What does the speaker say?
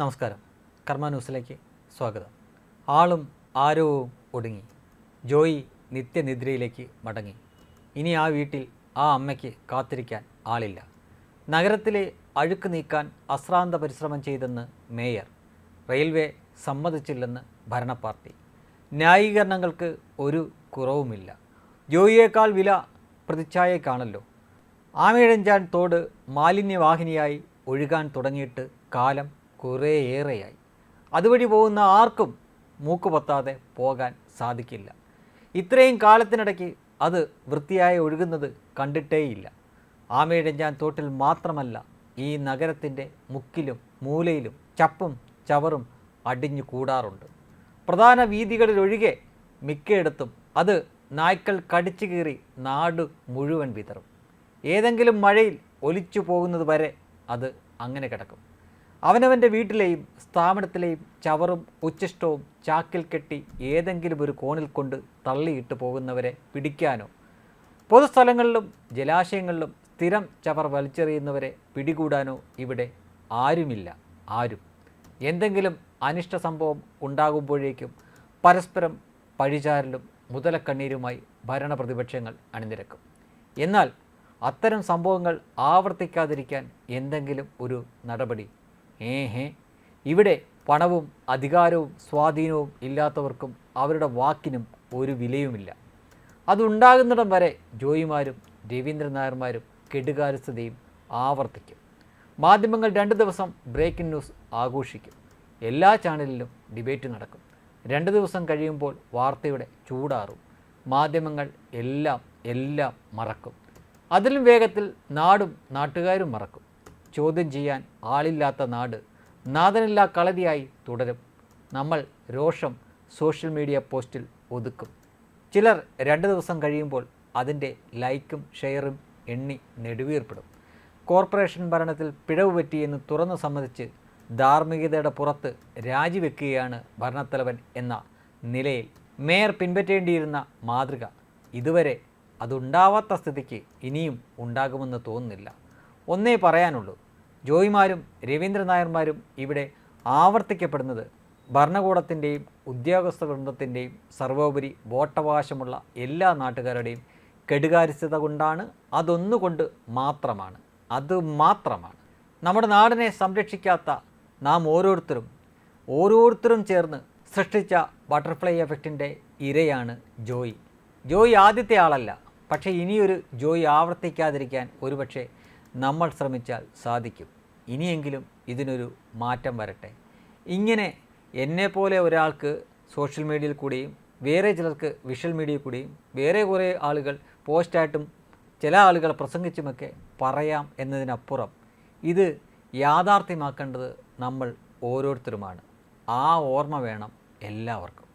നമസ്കാരം. കർമ്മ ന്യൂസിലേക്ക് സ്വാഗതം. ആളും ആരവവും ഒടുങ്ങി. ജോയി നിത്യനിദ്രയിലേക്ക് മടങ്ങി. ഇനി ആ വീട്ടിൽ ആ അമ്മയ്ക്ക് കാത്തിരിക്കാൻ ആളില്ല. നഗരത്തിലെ അഴുക്ക് നീക്കാൻ അശ്രാന്ത പരിശ്രമം ചെയ്തെന്ന് മേയർ. റെയിൽവേ സമ്മതിച്ചില്ലെന്ന് ഭരണ പാർട്ടി ന്യായീകരണങ്ങൾക്ക് ഒരു കുറവുമില്ല. ജോയിയേക്കാൾ വില പ്രതിച്ഛായക്കാണല്ലോ ആമയിഴഞ്ചാൻ തോട് മാലിന്യവാഹിനിയായി ഒഴുകാൻ തുടങ്ങിയിട്ട് കാലം കുറേയേറെയായി. അതുവഴി പോകുന്ന ആർക്കും മൂക്ക് പൊത്താതെ പോകാൻ സാധിക്കില്ല. ഇത്രയും കാലത്തിനിടയ്ക്ക് അത് വൃത്തിയായി ഒഴുകുന്നത് കണ്ടിട്ടേയില്ല. ആമയിഴഞ്ചാൻ തോട്ടിൽ മാത്രമല്ല ഈ നഗരത്തിന്റെ മുക്കിലും മൂലയിലും ചപ്പും ചവറും അടിഞ്ഞു കൂടാറുണ്ട്. പ്രധാന വീതികളിലൊഴികെ മിക്കയിടത്തും അത് നായ്ക്കൾ കടിച്ചു കീറി നാട് മുഴുവൻ വിതറും. ഏതെങ്കിലും മഴയിൽ ഒലിച്ചു പോകുന്നത് വരെ അത് അങ്ങനെ കിടക്കും. അവനവന്റെ വീട്ടിലെയും സ്ഥാപനത്തിലെയും ചവറും ഉച്ചിഷ്ടവും ചാക്കിൽ കെട്ടി ഏതെങ്കിലും ഒരു കോണിൽ കൊണ്ട് തള്ളിയിട്ട് പോകുന്നവരെ പിടിക്കാനോ. പൊതുസ്ഥലങ്ങളിലും ജലാശയങ്ങളിലും സ്ഥിരം ചവർ വലിച്ചെറിയുന്നവരെ പിടികൂടാനോ ഇവിടെ ആരുമില്ല. ആരും. എന്തെങ്കിലും അനിഷ്ട സംഭവം ഉണ്ടാകുമ്പോഴേക്കും പരസ്പരം പഴിചാരലും മുതലക്കണ്ണീരുമായി ഭരണപ്രതിപക്ഷങ്ങൾ അണിനിരക്കും. എന്നാൽ അത്തരം സംഭവങ്ങൾ ആവർത്തിക്കാതിരിക്കാൻ എന്തെങ്കിലും ഒരു നടപടി ഏഹേ ഇവിടെ പണവും അധികാരവും സ്വാധീനവും ഇല്ലാത്തവർക്കും അവരുടെ വാക്കിനും ഒരു വിലയുമില്ല. അതുണ്ടാകുന്നിടം വരെ ജോയിമാരും രവീന്ദ്രൻ നായർമാരും കെടുകാര്യസ്ഥതയും ആവർത്തിക്കും. മാധ്യമങ്ങൾ രണ്ട് ദിവസം ബ്രേക്കിംഗ് ന്യൂസ് ആഘോഷിക്കും. എല്ലാ ചാനലിലും ഡിബേറ്റ് നടക്കും. രണ്ട് ദിവസം കഴിയുമ്പോൾ വാർത്തയുടെ ചൂടാറും. മാധ്യമങ്ങൾ എല്ലാം എല്ലാം മറക്കും. അതിലും വേഗത്തിൽ നാടും നാട്ടുകാരും മറക്കും. ചോദ്യം ചെയ്യാൻ ആളില്ലാത്ത നാട്. നാഥനില്ലാ കളതിയായി തുടരും. നമ്മൾ രോഷം സോഷ്യൽ മീഡിയ പോസ്റ്റിൽ ഒതുക്കും. ചിലർ രണ്ട് ദിവസം കഴിയുമ്പോൾ അതിന്റെ ലൈക്കും ഷെയറും എണ്ണി നെടുവീർപ്പെടും. കോർപ്പറേഷൻ ഭരണത്തിൽ പിഴവ് പറ്റിയെന്ന് തുറന്നു സമ്മതിച്ച് ധാർമ്മികതയുടെ പുറത്ത് രാജിവെക്കുകയാണ് ഭരണത്തലവൻ എന്ന നിലയിൽ മേയർ പിൻപറ്റേണ്ടിയിരുന്ന മാതൃക. ഇതുവരെ അതുണ്ടാവാത്ത സ്ഥിതിക്ക് ഇനിയും ഉണ്ടാകുമെന്ന് തോന്നുന്നില്ല. ഒന്നേ പറയാനുള്ളൂ. ജോയിമാരും രവീന്ദ്രനായർമാരും ഇവിടെ ആവർത്തിക്കപ്പെടുന്നത് ഭരണകൂടത്തിന്റെയും ഉദ്യോഗസ്ഥ വൃന്ദത്തിന്റെയും സർവോപരി വോട്ടവകാശമുള്ള എല്ലാ നാട്ടുകാരുടെയും കെടുകാര്യസ്ഥത കൊണ്ടാണ് അതൊന്നുകൊണ്ട് മാത്രമാണ്. അത് മാത്രമാണ്. നമ്മുടെ നാടിനെ സംരക്ഷിക്കാത്ത നാം ഓരോരുത്തരും ഓരോരുത്തരും ചേർന്ന് സൃഷ്ടിച്ച ബട്ടർഫ്ലൈ എഫക്റ്റിന്റെ ഇരയാണ് ജോയി. ജോയി ആദ്യത്തെ ആളല്ല പക്ഷേ ഇനിയൊരു ജോയി ആവർത്തിക്കാതിരിക്കാൻ ഒരുപക്ഷെ നമ്മൾ ശ്രമിച്ചാൽ സാധിക്കും. ഇനിയെങ്കിലും ഇതിനൊരു മാറ്റം വരട്ടെ. ഇങ്ങനെ എന്നെപ്പോലെ ഒരാൾക്ക് സോഷ്യൽ മീഡിയയിൽ കൂടിയും വേറെ ചിലർക്ക് വിഷ്വൽ മീഡിയയിൽ കൂടിയും വേറെ കുറേ ആളുകൾ പോസ്റ്റായിട്ടും ചില ആളുകൾ പ്രസംഗിച്ചുമൊക്കെ പറയാം എന്നതിനപ്പുറം ഇത് യാഥാർത്ഥ്യമാക്കേണ്ടത് നമ്മൾ ഓരോരുത്തരുമാണ്. ആ ഓർമ്മ വേണം എല്ലാവർക്കും.